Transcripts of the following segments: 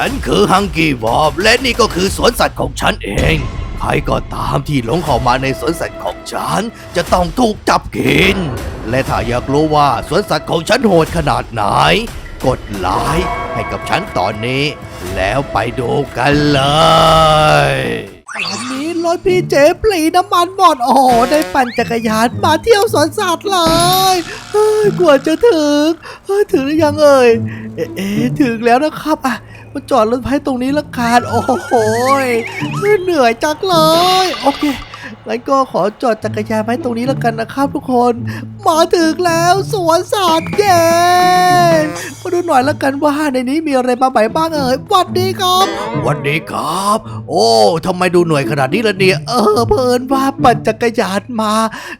ฉันคือฮังกี้วอบและนี่ก็คือสวนสัตว์ของฉันเอง ใครก็ตามที่หลงเข้ามาในสวนสัตว์ของฉัน จะต้องถูกจับกิน และถ้าอยากรู้ว่าสวนสัตว์ของฉันโหดขนาดไหน กดไลค์ให้กับฉันตอนนี้ แล้วไปดูกันเลยวันนี้รถพี่เจ๊ปลีน้ำมันหมดโอ้โหได้ปั่นจักรยานมาเที่ยวสวนสัตว์เลยเฮ้ยกว่าจะถึงเฮ้ยถึงหรือยังเอ่ยเอ๊ะเอ๊ะถึงแล้วนะครับอะ มาจอดรถไฟตรงนี้ละกันโอ้โหเหนื่อยจังเลย โอเคงั้นก็ขอจอดจักรยานไว้ตรงนี้ละกันนะครับทุกคนมาถึงแล้วสวนสัตว์เย้มาดูหน่อยละกันว่าในนี้มีอะไรมาใหม่บ้างเอ่ยสวัสดีครับ วันนี้ครับ โอ้ทำไมดูเหนื่อยขนาดนี้ล่ะเนี่ยเออเพลินว่าปั่นจักรยานมา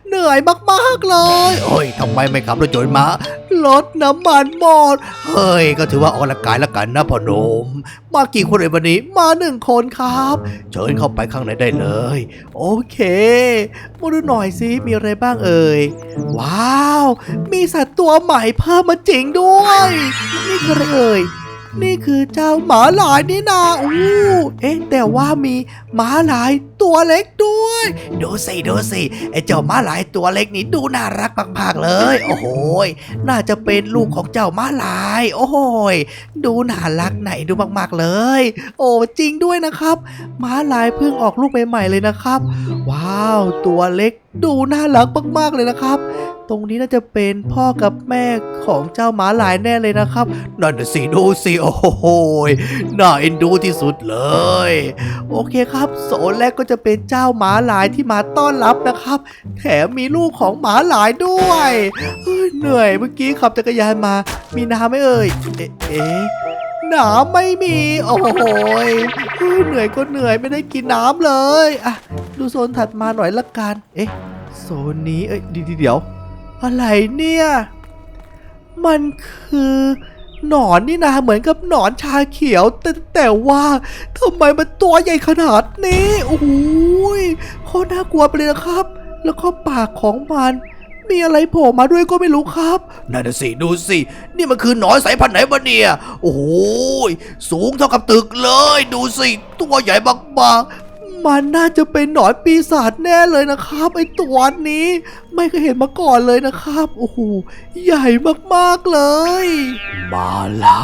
เหนื่อยมากๆเลยเฮ้ยทำไมไม่ขับรถยนต์มารถน้ำมันหมดเฮ้ยก็ถือว่าออกกำลังกายแล้วกันนะพ่อหนม มากี่คนเอ่ยวันนี้มาหนึ่งคนครับ เชิญเข้าไปข้างในได้เลย โอเคมาดูหน่อยสิมีอะไรบ้างเอ่ยว้าว มีสัตว์ตัวใหม่เพิ่มมาจริงด้วย นี่คืออะไรเอ่ยนี่คือเจ้าหมาหลายนี่นาอู้เอ๊ะ แต่ว่ามีหมาหลายตัวเล็กด้วย ดูสิ ดูสิ ไอ้เจ้าหมาลายตัวเล็กนี่ดูน่ารักมากๆเลย โอ้โหยน่าจะเป็นลูกของเจ้าหมาลาย โอ้โหยดูน่ารักไหนดูมากๆเลย โอ้จริงด้วยนะครับหมาลายเพิ่งออกลูกใหม่ๆเลยนะครับ ว้าว ตัวเล็กดูน่ารักมากๆเลยนะครับ ตรงนี้น่าจะเป็นพ่อกับแม่ของเจ้าหม้าลายแน่เลยนะครับ นั่นสิดูสิโอ้โหน่าเอ็นดูที่สุดเลย โอเคครับโซนแรกก็จะเป็นเจ้าหมาลายที่มาต้อนรับนะครับ แถมมีลูกของหมาลายด้วยเฮ้ยเหนื่อยเมื่อกี้ขับจักรยานมา มีน้ำไหมเอ่ย เอ๊ะน้ำไม่มี โอ้โหเฮ้ยเหนื่อยก็เหนื่อยไม่ได้กินน้ำเลย อะ ดูโซนถัดมาหน่อยละกัน เอ๊ะ โซนนี้ เอ้ยเดี๋ยวเดี๋ยว อะไรเนี่ย มันคือหนอนนี่นะเหมือนกับหนอนชาเขียว แต่แต่ว่าทำไมมันตัวใหญ่ขนาดนี้โอ้โหยโคตรน่ากลัวไปเลยนะครับ แล้วก็ปากของมันมีอะไรโผล่มาด้วยก็ไม่รู้ครับนั่นสิดูสิ นี่มันคือหนอนสายพันธุ์ไหนบ้าเนี่ย โอ้โหยสูงเท่ากับตึกเลย ดูสิ ตัวใหญ่มาก มันน่าจะเป็นหนอนปีศาจแน่เลยนะครับไอตัวนี้ ไม่เคยเห็นมาก่อนเลยนะครับโอ้โหใหญ่มากๆเลย มาละ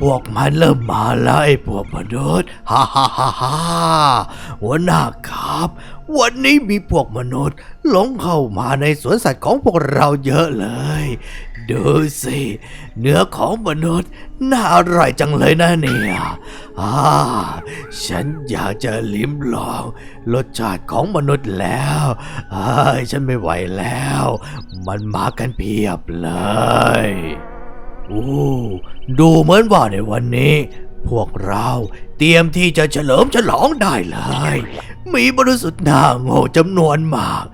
พวกมันเริ่มมาล้วไอ้พวกมนุษย์ฮ่าฮ่าฮ่าฮ่าหัวหน้าครับ วันนี้มีพวกมนุษย์หลงเข้ามาในสวนสัตว์ของพวกเราเยอะเลย ดูสิเนื้อของมนุษย์น่าอร่อยจังเลยนะเนี่ยอ่าฉันอยากจะลิ้มลอง รสชาติของมนุษย์แล้วอ้ยฉันไม่ไหวแล้ว มันมากันเพียบเลยโอ้ดูเหมือนว่าในวันนี้ พวกเราเตรียมที่จะเฉลิมฉลองได้เลย มีบริสุทธิ์หน้าโง่จำนวนมาก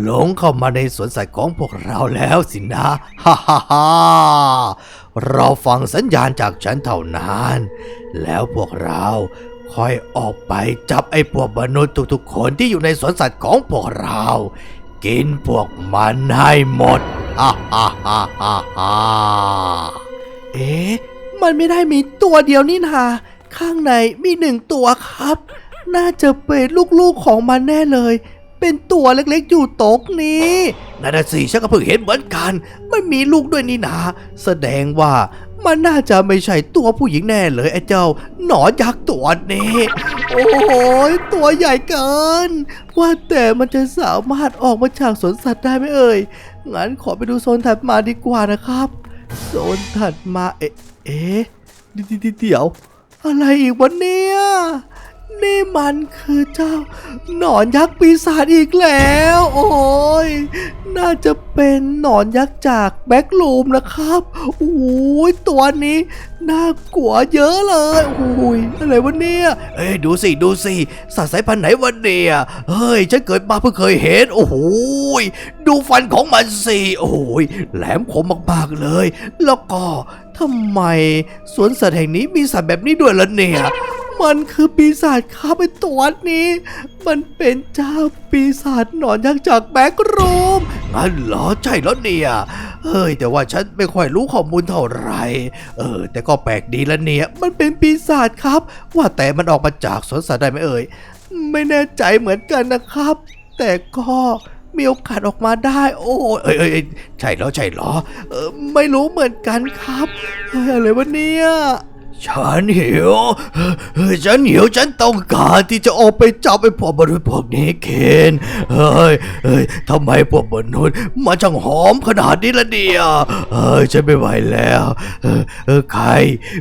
หลงเข้ามาในสวนสัตว์ของพวกเราแล้วสินะ ฮ่าฮ่าฮ่าเราฟังสัญญาณจากฉันเท่านั้น แล้วพวกเราค่อยออกไปจับไอ้พวกมนุษย์ทุกๆคนที่อยู่ในสวนสัตว์ของพวกเรา กินพวกมันให้หมด ฮ่าฮ่าฮ่าฮ่าฮ่าเอ๊ะ มันไม่ได้มีตัวเดียวนี่นาข้างในมีหนึ่งตัวครับ น่าจะเป็นลูกๆของมันแน่เลย เป็นตัวเล็กๆอยู่โต๊ะนี้นั่นนะสิฉันก็เพิ่งเห็นเหมือนกันไม่มีลูกด้วยนี่นา แสดงว่ามันน่าจะไม่ใช่ตัวผู้หญิงแน่เลยไอ้เจ้า หนอนยักษ์ตัวนี้ โอ้โหตัวใหญ่เกิน ว่าแต่มันจะสามารถออกมาจากสวนสัตว์ได้ไหมเอ่ย งั้นขอไปดูโซนถัดมาดีกว่านะครับ โซนถัดมาเอ๊ะเอ๊ะเดี๋ยวอะไรอีกวะเนี่ย นี่มันคือเจ้า หนอนยักษ์ปีศาจอีกแล้ว โอ้ยน่าจะเป็นหนอนยักษ์จากแบ็กลูมนะครับโอ้ยตัวนี้น่ากลัวเยอะเลยโอ้ยอะไรวะเนี่ยเอ้ยดูสิดูสิสัตว์สายพันธุ์ไหนวันเนี่ยเฮ้ยฉันเกิดมาเพิ่งเคยเห็น โอ้โหยดูฟันของมันสิโอ้ยแหลมคมมากๆเลย แล้วก็ทำไมสวนสัตว์แห่งนี้มีสัตว์แบบนี้ด้วยล่ะเนี่ย มันคือปีศาจครับไอตัวนี้ มันเป็นเจ้าปีศาจหนอนยักษ์จากแบ็กรูมงั้นเหรอใช่แล้วเนี่ยเฮ้ยแต่ว่าฉันไม่ค่อยรู้ข้อมูลเท่าไหร่เออ แต่ก็แปลกดีล้วเนี่ย มันเป็นปีศาจครับ ว่าแต่มันออกมาจากสวนสัตว์ได้ไหมเอ่ยไม่แน่ใจเหมือนกันนะครับ แต่ก็มีโอกาสออกมาได้ โอ้เอ้ยเอ้ยใช่แล้วใช่เหรอเออไม่รู้เหมือนกันครับเฮ้ยอะไรวะเนี่ย ฉันหิว ฉันหิว ฉันต้องการที่จะออกไปจับไอ้พวกมนุษย์พวกนี้เคนเฮ้ยเฮ้ยทำไมพวกมนุษย์มาช่างหอมขนาดนี้ละเนี่ยเฮ้ยฉันไม่ไหวแล้วเออเอใคร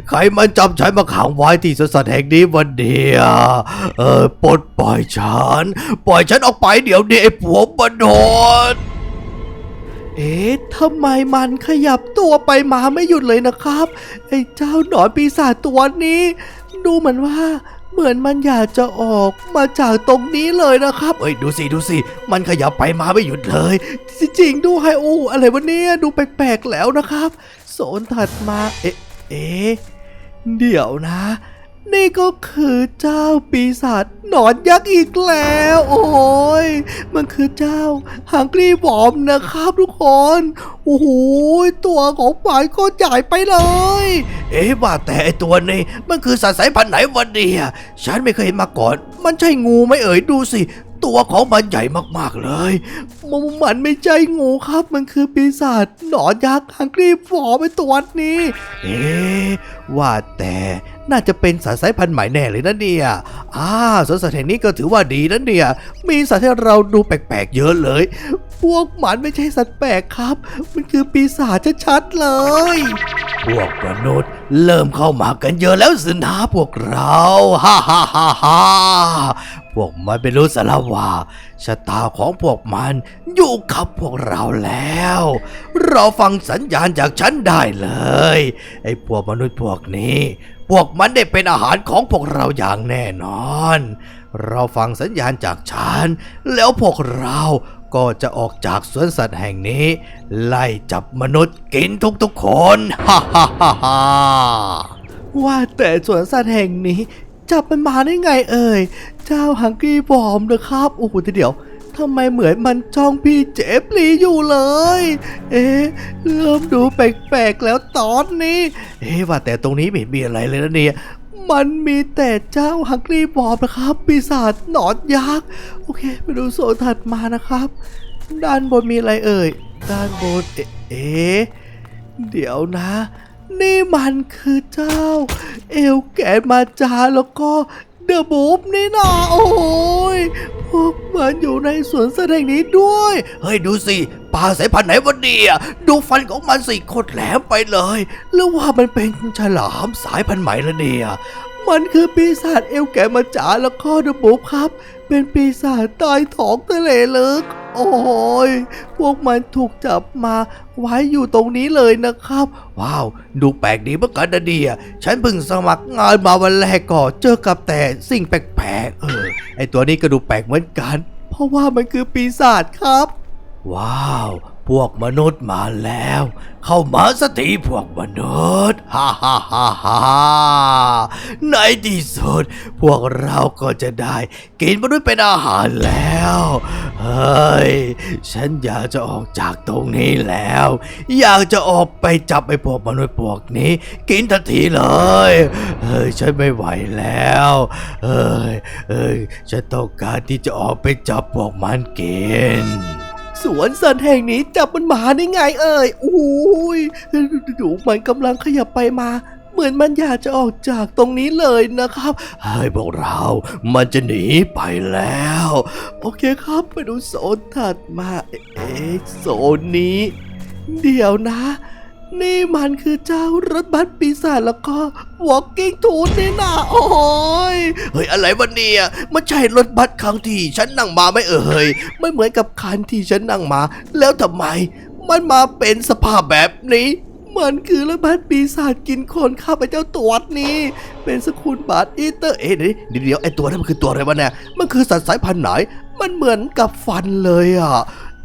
ใครมันจับฉันมาขังไว้ที่สวนสัตว์แห่งนี้วันเดียเออปลดปล่อยฉัน ปล่อยฉันออกไปเดี๋ยวนี้ไอ้พวกมนุษย์ เอ๊ะทำไมมันขยับตัวไปมาไม่หยุดเลยนะครับ ไอ้เจ้าหนอนปีศาจตัวนี้ ดูเหมือนว่าเหมือนมันอยากจะออกมาจากตรงนี้เลยนะครับ เอ้ยดูสิดูสิมันขยับไปมาไม่หยุดเลย จริงๆด้วยโอ้อะไรวะเนี่ยดูแปลกๆแล้วนะครับ โซนถัดมา เอ๊ะเอ๊ะเดี๋ยวนะ นี่ก็คือเจ้าปีศาจหนอนยักษ์อีกแล้ว โอ้ยมันคือเจ้าฮังกี้บอมนะครับทุกคน โอ้โหตัวของฝ่ายก็ใหญ่ไปเลย เอ๊ะว่าแต่ไอตัวนี้มันคือสัตว์สายพันธุ์ไหนวันเดียฉันไม่เคยเห็นมาก่อน มันใช่งูไหมเอ่ยดูสิ ตัวของมันใหญ่มากๆเลยมันมันไม่ใช่งูครับ มันคือปีศาจหนอนยักษ์ฮังกี้บอไปตัวนี้ เอ๊ะว่าแต่น่าจะเป็นสัตว์สายพันธุ์ใหม่แน่เลยนะเนี่ยอ่าสวนสัตว์แห่งนี้ก็ถือว่าดีนะเนี่ย มีสัตว์ให้เราดูแปลกๆเยอะเลย พวกมันไม่ใช่สัตว์แปลกครับ มันคือปีศาจชัดๆเลย พวกมนุษย์เริ่มเข้ามากันเยอะแล้วสินะพวกเรา ฮ่าฮ่าฮ่าฮ่า วกมันไม่รู้สารว่าชะตาของพวกมันอยู่กับพวกเราแล้ว เราฟังสัญญาณจากฉันได้เลย ไอ้พวกมนุษย์พวกนี้ พวกมันได้เป็นอาหารของพวกเราอย่างแน่นอน เราฟังสัญญาณจากฉัน แล้วพวกเราก็จะออกจากสวนสัตว์แห่งนี้ ไล่จับมนุษย์กินทุกๆคน ฮ่าฮ่าฮ่าฮ่าว่าแต่สวนสัตว์แห่งนี้ จับมันมาได้ไงเอ่ย เจ้าฮังกี้บอมนะครับ โอ้โหแต่เดี๋ยวทำไมเหมือนมันจ้องพี่เจฟลีอยู่เลย เอ๊ะเริ่มดูแปลกๆแล้วตอนนี้ เอ๊ะว่าแต่ตรงนี้ไม่มีอะไรเลยนะเนี่ยมันมีแต่เจ้าฮังกี้บอมนะครับ ปีศาจหนอนยักษ์ โอเค ไปดูโซนถัดมานะครับ ด้านบนมีอะไรเอ่ย ด้านบน เอ๊ะเอ๊ะเดี๋ยวนะ นี่มันคือเจ้า เอลแกมาจาแล้วก็เดอะบูฟนี่นาโอ้ยพวกมันอยู่ในสวนแสดงนี้ด้วย เฮ้ยดูสิปลาสายพันธุ์ไหนวะเนี่ยดูฟันของมันสิโคตรแหลมไปเลย หรือว่ามันเป็นฉลามสายพันธุ์ใหม่ละเนี่ย มันคือปีศาจเอลแกมาจาแล้วก็เดอะบูฟครับ เป็นปีศาจใต้ท้องทะเลลึก โอ้ยพวกมันถูกจับมาไว้อยู่ตรงนี้เลยนะครับ ว้าว ดูแปลกดีเมื่อกันนะเดียฉันเพิ่งสมัครงานมาวันแรกก็เจอกับแต่สิ่งแปลกๆเออ ไอตัวนี้ก็ดูแปลกเหมือนกัน เพราะว่ามันคือปีศาจครับ ว้าว พวกมนุษย์มาแล้ว เข้ามาสติพวกมนุษย์ฮ่าฮ่าฮ่าฮ่าในที่สุดพวกเราก็จะได้ กินมนุษย์เป็นอาหารแล้ว เฮ้ย ฉันอยากจะออกจากตรงนี้แล้ว อยากจะออกไปจับไอ้พวกมนุษย์พวกนี้ กินทันทีเลย เฮ้ย ฉันไม่ไหวแล้ว เฮ้ย เฮ้ย ฉันต้องการที่จะออกไปจับพวกมันกิน สวนสัตว์แห่งนี้จับมันมาได้ไงเอ่ยโอ้ยดูมันกำลังขยับไปมาเหมือนมันอยากจะออกจากตรงนี้เลยนะครับเฮ้ยพวกเรา มันจะหนีไปแล้ว โอเคครับไปดูโซนถัดมา เอ๊ะโซนนี้ เดี๋ยวนะ นี่มันคือเจ้ารถบัสปีศาจแล้วก็ walking t o o นี่นะโอ้ยเฮ้ยอะไรวะเนี่ยมันใช่รถบัสครั้งที่ฉันนั่งมาไม่เอ่ยไม่เหมือนกับคันที่ฉันนั่งมา แล้วทำไม มันมาเป็นสภาพแบบนี้มันคือรถบัสปีศาจกินคนข้าพเจ้าตัวนี้ เป็นสกุลบาทอีเตอร์เอ๊ะเดี๋ยวเดี๋ยวไอตัวนั้นมันคือตัวอะไรวะเนี่ยมันคือสัตว์สายพันธุ์ไหน มันเหมือนกับฟันเลยอะ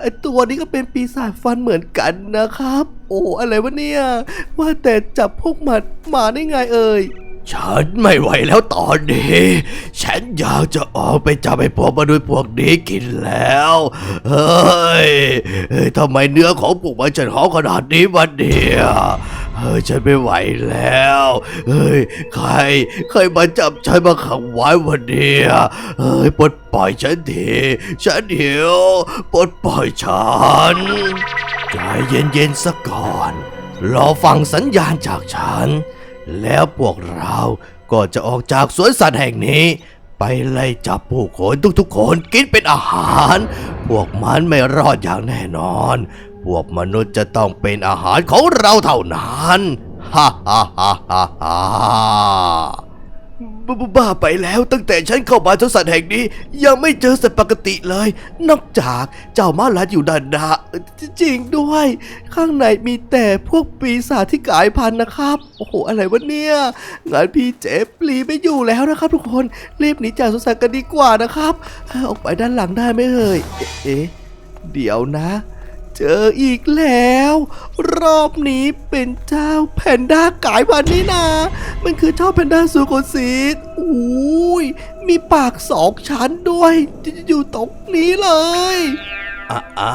ไอตัวนี้ก็เป็นปีศาจฟันเหมือนกันนะครับ โอ้อะไรวะเนี่ย ว่าแต่จับพวกมันมาได้ไงเอ่ยฉันไม่ไหวแล้วตอนนี้ ฉันอยากจะออกไปจับไอ้พวกมนุษย์พวกนี้กินแล้ว เฮ้ยทำไมเนื้อของพวกมันจะหอมขนาดนี้วันเดีย เฮ้ยฉันไม่ไหวแล้ว เฮ้ยใครใครมาจับฉันมาขังไว้วันเดียเฮ้ยปลดปล่อยฉันทีฉันหิวปลดปล่อยฉันใจเย็นๆสักก่อนรอฟังสัญญาณจากฉัน แล้วพวกเราก็จะออกจากสวนสัตว์แห่งนี้ ไปไล่จับผู้คนทุกๆคนกินเป็นอาหาร พวกมันไม่รอดอย่างแน่นอน พวกมนุษย์จะต้องเป็นอาหารของเราเท่านั้นฮ่าฮ่าฮ่าฮ่าฮ่าบาบ้าไปแล้วตั้งแต่ฉันเข้ามาสวนสัตว์แห่งนี้ ยังไม่เจอสัตว์ปกติเลย นอกจากเจ้ามาลัดอยู่ด้านหน้าจริงด้วย ข้างในมีแต่พวกปีศาจที่กลายพันธุ์นะครับ โอ้โหอะไรวะเนี่ยงานพี่เจฟลีไม่อยู่แล้วนะครับ ทุกคนรีบหนีจากสวนสัตว์กันดีกว่านะครับ ออกไปด้านหลังได้ไหมเอ่ยเอ๊ะเดี๋ยวนะ จออีกแล้ว รอบนี้เป็นเจ้าแพนด้ากลายพันธุ์นี่นา มันคือเจ้าแพนด้าสุโกซีดอุ้ยมีปากสองชั้นด้วย อยู่ตรงนี้เลย อ่าอ่า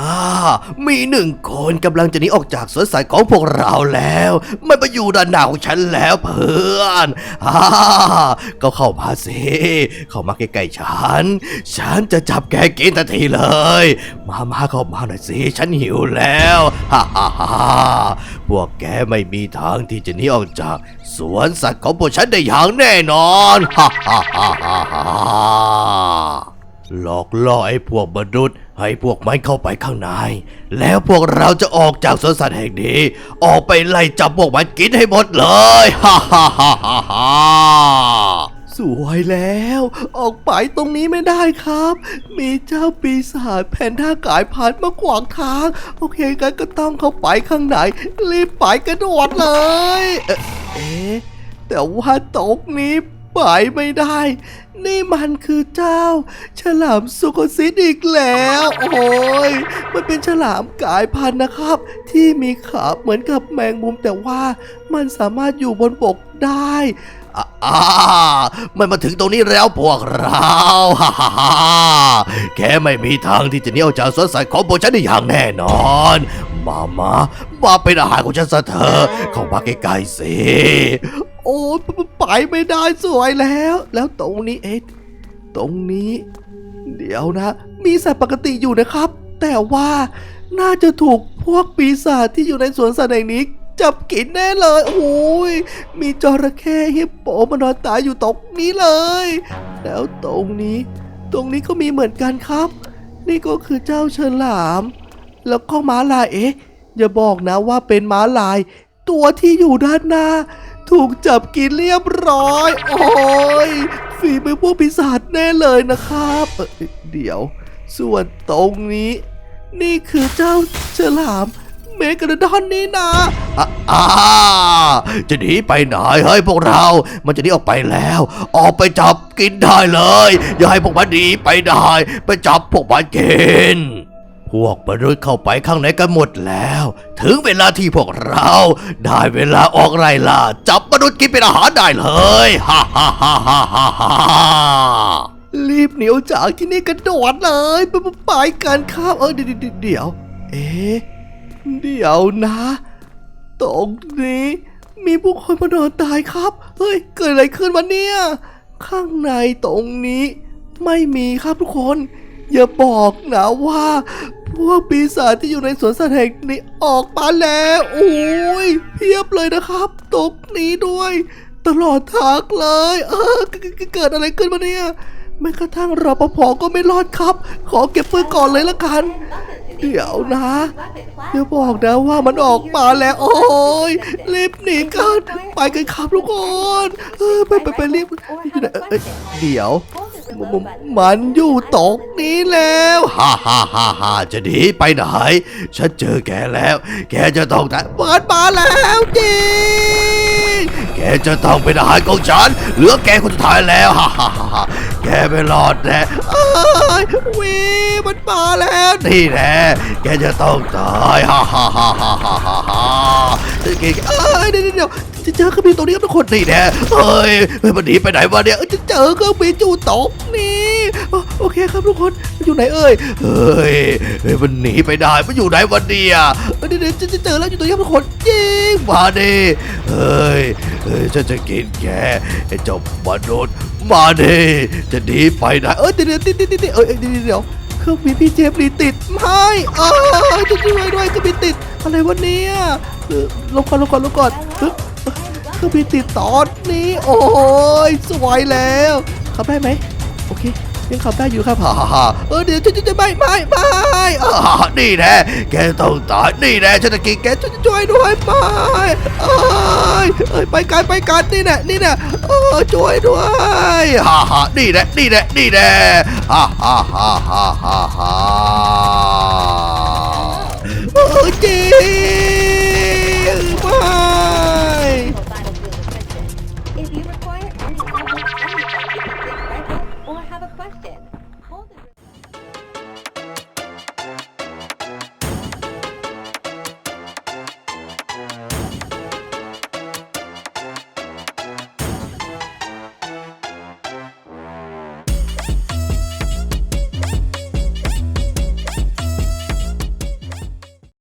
มีหนึ่งคนกำลังจะหนีออกจากสวนสัตว์ของพวกเราแล้วไม่มาอยู่ด้านหน้าของฉันแล้วเพื่อนฮ่าก็เข้ามาสิเข้ามาใกล้ๆฉัน ฉันจะจับแกกินทันทีเลย มามาเข้ามาหน่อยสิฉันหิวแล้วฮ่าฮ่าฮ่าพวกแกไม่มีทางที่จะหนีออกจากสวนสัตว์ของพวกฉันได้อย่างแน่นอนฮ่าฮ่าฮ่าฮ่าฮ่าหลอกล่อไอ้พวกมนุษย์ ให้พวกมันเข้าไปข้างใน แล้วพวกเราจะออกจากสวนสัตว์แห่งนี้ ออกไปไล่จับพวกมันกินให้หมดเลยฮ่าฮ่าฮ่าฮ่าฮ่าสวยแล้ว ออกไปตรงนี้ไม่ได้ครับ มีเจ้าปีศาจแพนด้ากายพันมาขวางทาง โอเคกันก็ต้องเข้าไปข้างในรีบไปกระโดดเลย เอ๊ะเอ๊ะแต่ว่าตรงนี้ไปไม่ได้ นี่มันคือเจ้า ฉลามสุกซิดอีกแล้ว โอ้ยมันเป็นฉลามกายพันธุ์นะครับ ที่มีขาเหมือนกับแมงมุมแต่ว่ามันสามารถอยู่บนบกได้อ่ามันมาถึงตรงนี้แล้วพวกเราฮ่าฮ่าฮ่าแกไม่มีทางที่จะหนีออกจากสวนสัตว์ของพวกฉันได้อย่างแน่นอน มามามาเป็นอาหารของฉันซะเถอะเข้ามาใกล้ๆสิ โอ้ยไปไม่ได้สวยแล้ว แล้วตรงนี้เอ๊ะตรงนี้ เดี๋ยวนะ มีสัตว์ปกติอยู่นะครับ แต่ว่าน่าจะถูกพวกปีศาจที่อยู่ในสวนสัตว์แห่งนี้จับกินแน่เลย โอ้ย มีจระเข้ฮิปโปมานอนตายอยู่ตรงนี้เลย แล้วตรงนี้ ตรงนี้ก็มีเหมือนกันครับ นี่ก็คือเจ้าฉลาม แล้วก็ม้าลาย เอ๊ะ อย่าบอกนะว่าเป็นม้าลาย ตัวที่อยู่ด้านหน้า ถูกจับกินเรียบร้อย โอ้ยฝีมือพวกปีศาจแน่เลยนะครับ เดี๋ยว ส่วนตรงนี้ นี่คือเจ้าฉลามเมกาดอนนี่นะอะอ่าจะหนีไปไหนเฮ้ยพวกเรา มันจะหนีออกไปแล้ว ออกไปจับกินได้เลย อย่าให้พวกมันหนีไปได้ ไปจับพวกมันกิน พวกมนุษย์เข้าไปข้างในกันหมดแล้ว ถึงเวลาที่พวกเรา ได้เวลาออกไล่ล่าจับมนุษย์กินเป็นอาหารได้เลยฮ่าฮ่าฮ่าฮ่าฮ่าฮ่ารีบเหนียวจากที่นี่กระโดดเลยไปไปกันครับเออเดี๋ยวเดี๋ยวเดี๋ยวเอ๊ะเดี๋ยวนะ ตรงนี้ มีผู้คนมานอนตายครับ เฮ้ย เกิดอะไรขึ้นวะเนี่ย ข้างในตรงนี้ ไม่มีครับทุกคน อย่าบอกนะว่า พวกปีศาจที่อยู่ในสวนสัตว์แห่งนี้ออกมาแล้วโอ้ยเพียบเลยนะครับตรงนี้ด้วย ตลอดทางเลย เออเกิดอะไรขึ้นมาเนี่ยแม้กระทั่งรปภก็ไม่รอดครับ ขอเก็บปืนก่อนเลยละกัน เดี๋ยวนะอย่าบอกนะว่ามันออกมาแล้ว โอ้ยรีบหนีกัน ไปกันครับทุกคนเออไปไปไปรีบเดี๋ยว มมมันอยู่ตรงนี้แล้วฮ่าฮ่าฮ่าฮ่าจะหนีไปไหน ฉันเจอแกแล้ว แกจะต้องแต่มันมาแล้วจริงแกจะต้องเป็นอาหารของฉัน เหลือแกคนสุดท้ายแล้วฮ่าฮ่าฮ่าฮ่าแกไม่รอดแน่วีมันมาแล้วนี่แน่แกจะต้องตายฮ่าฮ่าฮ่าฮ่าฮ่าฮ่าฮ่าเอ้เดี๋ยวเดี๋ยวเดี๋ยว จะเจอเครื่องบินตรงนี้ครับทุกคนนี่แน่เฮ้ยเฮ้ยมันหนีไปไหนวะเนี่ยเอ้ยจะเจอเครื่องบินจู่ตกนี่โอเคครับทุกคนมันอยู่ไหนเอ่ยเฮ้ยเฮ้ยมันหนีไปได้มันอยู่ไหนวันเดียเดี๋ยวเดี๋ยวจะจะเจอแล้วอยู่ตรงนี้ครับทุกคนจริงมาดิเฮ้ยเฮ้ยฉันจะกินแกไอ้เจ้ามนุษย์มาดิจะหนีไปไหนเอ้ยเดี๋ยวเดี๋ยวเดี๋ยวเดี๋ยวเดี๋ยวเอ้ยเดี๋ยวเดี๋ยวเครื่องบินพี่เจฟรีติดไม่เอ้ยจะช่วยด้วยเครื่องบินติดอะไรวะเนี่ยเออลงก่อนลงก่อนลงก่อน เครื่องบินติดตอนนี้ โอ้ยสวยแล้วขับได้ไหมโอเคยังขับได้อยู่ครับฮ่าฮ่าเออเดี๋ยวจะจะจะไม่ไม่ไม่อ่านี่แน่แกต้องตายนี่แน่ฉันจะกินแกช่วยช่วยด้วยไม่เอ้ยเอ้ยไปกันไปกันนี่แน่นี่แน่เออช่วยด้วยฮ่าฮ่านี่แน่นี่แน่นี่แน่ฮ่าฮ่าฮ่าฮ่าฮ่าฮ่าเออจริง